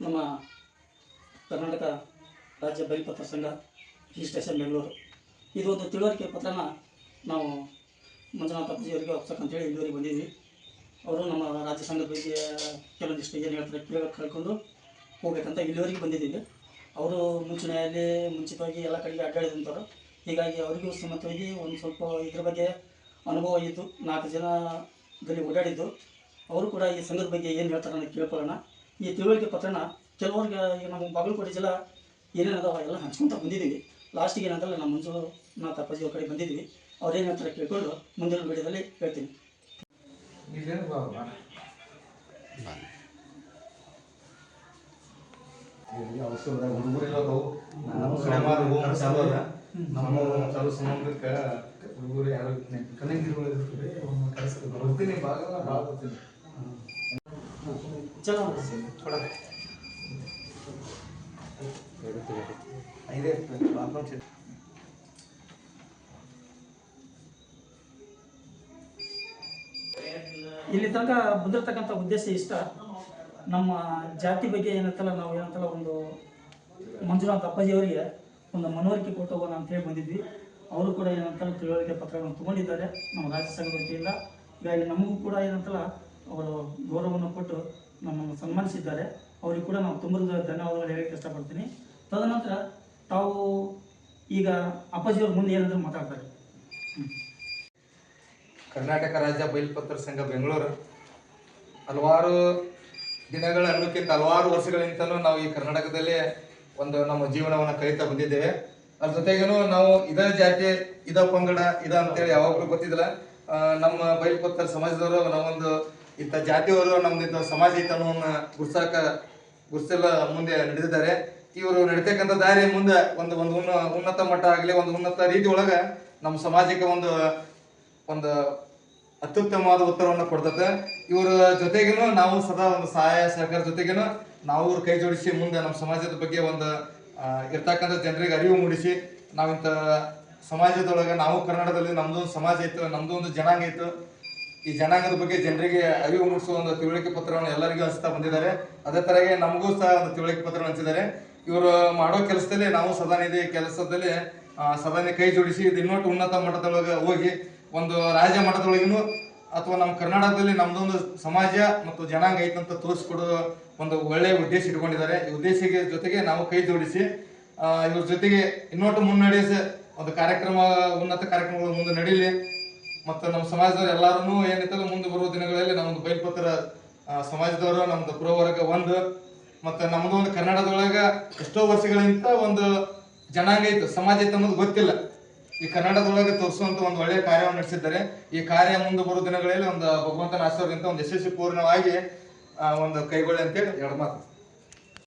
ನಮ್ಮ ಕರ್ನಾಟಕ ರಾಜ್ಯ ಬಲಿಪತ್ರ ಸಂಘ ರಿಜಿಸ್ಟ್ರೇಷನ್ ಬೆಂಗಳೂರು. ಇದು ಒಂದು ತಿಳುವಳಿಕೆ ಪತ್ರನ ನಾವು ಮಂಜುನಾಥ ಅಪ್ಪಾಜಿಯವರಿಗೆ ಹೋಗ್ತಕ್ಕಂಥೇಳಿ ಇಲ್ಲಿವರೆಗೆ ಬಂದಿದ್ವಿ. ಅವರು ನಮ್ಮ ರಾಜ್ಯ ಸಂಘದ ಬಗ್ಗೆ ಕೆಲವೊಂದಿಷ್ಟು ಏನು ಹೇಳ್ತಾರೆ ಕೇಳಿ ಕೇಳ್ಕೊಂಡು ಹೋಗ್ಬೇಕಂತ ಇಲ್ಲಿವರೆಗೆ ಬಂದಿದ್ದೀವಿ. ಅವರು ಮುಂಚೂಣಿಯಲ್ಲಿ ಮುಂಚಿತವಾಗಿ ಎಲ್ಲ ಕಡೆಗೆ ಅಡ್ಡಾಡಿದಂಥವ್ರು. ಹೀಗಾಗಿ ಅವರಿಗೂ ಸಮತವಾಗಿ ಒಂದು ಸ್ವಲ್ಪ ಇದ್ರ ಬಗ್ಗೆ ಅನುಭವ ಇದ್ದು ನಾಲ್ಕು ಜನದಲ್ಲಿ ಓಡಾಡಿದ್ದು. ಅವರು ಕೂಡ ಈ ಸಂಘದ ಬಗ್ಗೆ ಏನು ಹೇಳ್ತಾರೆ ಅನ್ನೋದು ಕೇಳ್ಕೊಳ್ಳೋಣ. ಈ ತಿಳುವಳಿಕೆ ಪತ್ರನ ಕೆಲವ್ರಿಗೆ ಈಗ ನಮ್ಮ ಬಾಗಲಕೋಟೆ ಜಿಲ್ಲಾ ಏನೇನು ಅದಾವ ಎಲ್ಲ ಹಂಚ್ಕೊಂತ ಬಂದಿದ್ದೀವಿ. ಲಾಸ್ಟಿಗೆ ಏನಂತಲ್ಲ ನಮ್ಮ ಮಂಜುನಾಥ ಅಪ್ಪಾಜಿ ಅವ್ರ ಕಡೆ ಬಂದಿದ್ದೀವಿ. ಅವ್ರು ಹೇಳ್ತಾರೆ ಕೇಳ್ಕೊಂಡು ಮುಂದಿನ ವಿಡಿಯೋದಲ್ಲಿ ಹೇಳ್ತೀನಿ. ಹುಡುಗರು ಯಾರು ಭಾಗನ ಭಾಳ ಚಲೋ ಕೊಡಕ್ಕೆ ಐದೇ ಬಾತ್ರೂಮ್ ಚೆ ಇಲ್ಲಿ ತನಕ ಬಂದಿರತಕ್ಕಂಥ ಉದ್ದೇಶ ಇಷ್ಟ. ನಮ್ಮ ಜಾತಿ ಬಗ್ಗೆ ಏನಂತಲ್ಲ ನಾವು ಏನಂತಲ್ಲ ಒಂದು ಮಂಜುನಾಥ್ ಅಪ್ಪಾಜಿ ಅವರಿಗೆ ಒಂದು ಮನವರಿಕೆ ಕೊಟ್ಟು ಹೋಗೋಣ ಅಂತೇಳಿ ಬಂದಿದ್ವಿ. ಅವರು ಕೂಡ ಏನಂತಲ್ಲ ತಿಳುವಳಿಕೆ ಪತ್ರಗಳನ್ನು ತಗೊಂಡಿದ್ದಾರೆ. ನಮ್ಮ ರಾಜ್ಯ ಸಂಘದ ವತಿಯಿಂದ. ಹೀಗಾಗಿ ನಮಗೂ ಕೂಡ ಏನಂತಲ್ಲ ಅವರು ಗೌರವವನ್ನು ಕೊಟ್ಟು ನಮ್ಮನ್ನು ಸನ್ಮಾನಿಸಿದ್ದಾರೆ. ಅವರಿಗೆ ಕೂಡ ನಾವು ತುಂಬ ಧನ್ಯವಾದಗಳು ಹೇಳಕ್ಕೆ ಇಷ್ಟಪಡ್ತೀನಿ. ತದನಂತರ ತಾವು ಈಗ ಅಪ್ಪಾಜಿಯವ್ರ ಮುಂದೆ ಏನಾದರೂ ಮಾತಾಡ್ತಾರೆ. ಕರ್ನಾಟಕ ರಾಜ್ಯ ಬಯಲ್ಪತ್ರ ಸಂಘ ಬೆಂಗಳೂರು. ಹಲವಾರು ದಿನಗಳ ಅನ್ನೋಕ್ಕಿಂತ ಹಲವಾರು ವರ್ಷಗಳಿಂದಲೂ ನಾವು ಈ ಕರ್ನಾಟಕದಲ್ಲಿ ಒಂದು ನಮ್ಮ ಜೀವನವನ್ನು ಕಲಿತಾ ಬಂದಿದ್ದೇವೆ. ಅದ್ರ ಜೊತೆಗೇನು ನಾವು ಇದ ಜಾತಿ, ಇದ ಪಂಗಡ, ಇದ ಅಂತೇಳಿ ಯಾವಾಗಲೂ ಗೊತ್ತಿದ್ದಿಲ್ಲ. ನಮ್ಮ ಬಯಲ್ಪತ್ರ ಸಮಾಜದವರು ನಾವೊಂದು ಇಂಥ ಜಾತಿಯವರು ನಮ್ದು ಸಮಾಜ ಐತೆ ಅನ್ನೋವನ್ನ ಗುರ್ಸಾಕ, ಗುರ್ಸೆಲ್ಲ ಮುಂದೆ ನಡೆದಿದ್ದಾರೆ. ಇವರು ನಡಿತಕ್ಕಂಥ ದಾರಿ ಮುಂದೆ ಒಂದು ಒಂದು ಉನ್ನ, ಉನ್ನತ ಮಟ್ಟ ಆಗಲಿ, ಒಂದು ಉನ್ನತ ರೀತಿ ಒಳಗ ನಮ್ಮ ಸಮಾಜಕ್ಕೆ ಒಂದು ಒಂದು ಅತ್ಯುತ್ತಮವಾದ ಉತ್ತರವನ್ನು ಕೊಡ್ತದೆ ಇವರ ಜೊತೆಗೇನು ನಾವು ಸದಾ ಒಂದು ಸಹಾಯ, ಸಹಕಾರ ಜೊತೆಗೇನು ನಾವು ಕೈ ಜೋಡಿಸಿ ಮುಂದೆ ನಮ್ಮ ಸಮಾಜದ ಬಗ್ಗೆ ಒಂದು ಇರ್ತಕ್ಕಂಥ ಜನರಿಗೆ ಅರಿವು ಮೂಡಿಸಿ ನಾವಿಂಥ ಸಮಾಜದೊಳಗೆ ನಾವು ಕನ್ನಡದಲ್ಲಿ ನಮ್ಮದೊಂದು ಸಮಾಜ ಇತ್ತು ನಮ್ಮದೊಂದು ಜನಾಂಗ ಇತ್ತು. ಈ ಜನಾಂಗದ ಬಗ್ಗೆ ಜನರಿಗೆ ಅರಿವು ಮೂಡಿಸುವ ಒಂದು ತಿಳುವಳಿಕೆ ಪತ್ರವನ್ನು ಎಲ್ಲರಿಗೂ ಹಂಚ್ತಾ ಬಂದಿದ್ದಾರೆ. ಅದೇ ತರಗೆ ನಮಗೂ ಸಹ ಒಂದು ತಿಳುವಳಿಕೆ ಪತ್ರ ಹಂಚಿದ್ದಾರೆ. ಇವರು ಮಾಡೋ ಕೆಲಸದಲ್ಲಿ ನಾವು ಸದಾ ಇದೆ ಕೆಲಸದಲ್ಲಿ ಸದಾನಿ ಕೈ ಜೋಡಿಸಿ ಇದು ಇನ್ನೊಟ್ಟು ಉನ್ನತ ಮಟ್ಟದೊಳಗೆ ಹೋಗಿ ಒಂದು ರಾಜ್ಯ ಮಟ್ಟದೊಳಗಿನೂ ಅಥವಾ ನಮ್ಮ ಕರ್ನಾಟಕದಲ್ಲಿ ನಮ್ದೊಂದು ಸಮಾಜ ಮತ್ತು ಜನಾಂಗ ಐತಂತ ತೋರಿಸ್ಕೊಡೋ ಒಂದು ಒಳ್ಳೆಯ ಉದ್ದೇಶ ಇಟ್ಕೊಂಡಿದ್ದಾರೆ. ಈ ಉದ್ದೇಶಕ್ಕೆ ಜೊತೆಗೆ ನಾವು ಕೈ ಜೋಡಿಸಿ ಇವ್ರ ಜೊತೆಗೆ ಇನ್ನೊಟ್ಟು ಮುನ್ನಡೆಸಿ ಒಂದು ಕಾರ್ಯಕ್ರಮ, ಉನ್ನತ ಕಾರ್ಯಕ್ರಮಗಳು ಮುಂದೆ ನಡೀಲಿ. ಮತ್ತು ನಮ್ಮ ಸಮಾಜದವ್ರು ಎಲ್ಲಾರು ಏನೈತಲ್ಲ ಮುಂದೆ ಬರುವ ದಿನಗಳಲ್ಲಿ ನಮ್ಮದು ಬೈಲ್ಪತ್ರ ಸಮಾಜದವರು, ನಮ್ದು ಪುರವರ್ಗ ಒಂದು, ಮತ್ತು ನಮ್ದು ಒಂದು ಕನ್ನಡದೊಳಗೆ ಎಷ್ಟೋ ವರ್ಷಗಳಿಂದ ಒಂದು ಜನಾಂಗ ಇತ್ತು. ಸಮಾಜ ಇತ್ತು ಅನ್ನೋದು ಗೊತ್ತಿಲ್ಲ. ಈ ಕನ್ನಡದೊಳಗೆ ತೋರಿಸುವಂತ ಒಂದು ಒಳ್ಳೆಯ ಕಾರ್ಯವನ್ನು ನಡೆಸಿದ್ದಾರೆ. ಈ ಕಾರ್ಯ ಮುಂದೆ ಬರುವ ದಿನಗಳಲ್ಲಿ ಒಂದು ಭಗವಂತನ ಆಶೀರ್ವಾದದಿಂದ ಒಂದು ಯಶಸ್ವಿ ಪೂರ್ಣವಾಗಿ ಒಂದು ಕೈಗೊಳ್ಳಿ ಅಂತೇಳಿ ಎರಡು ಮಾತು.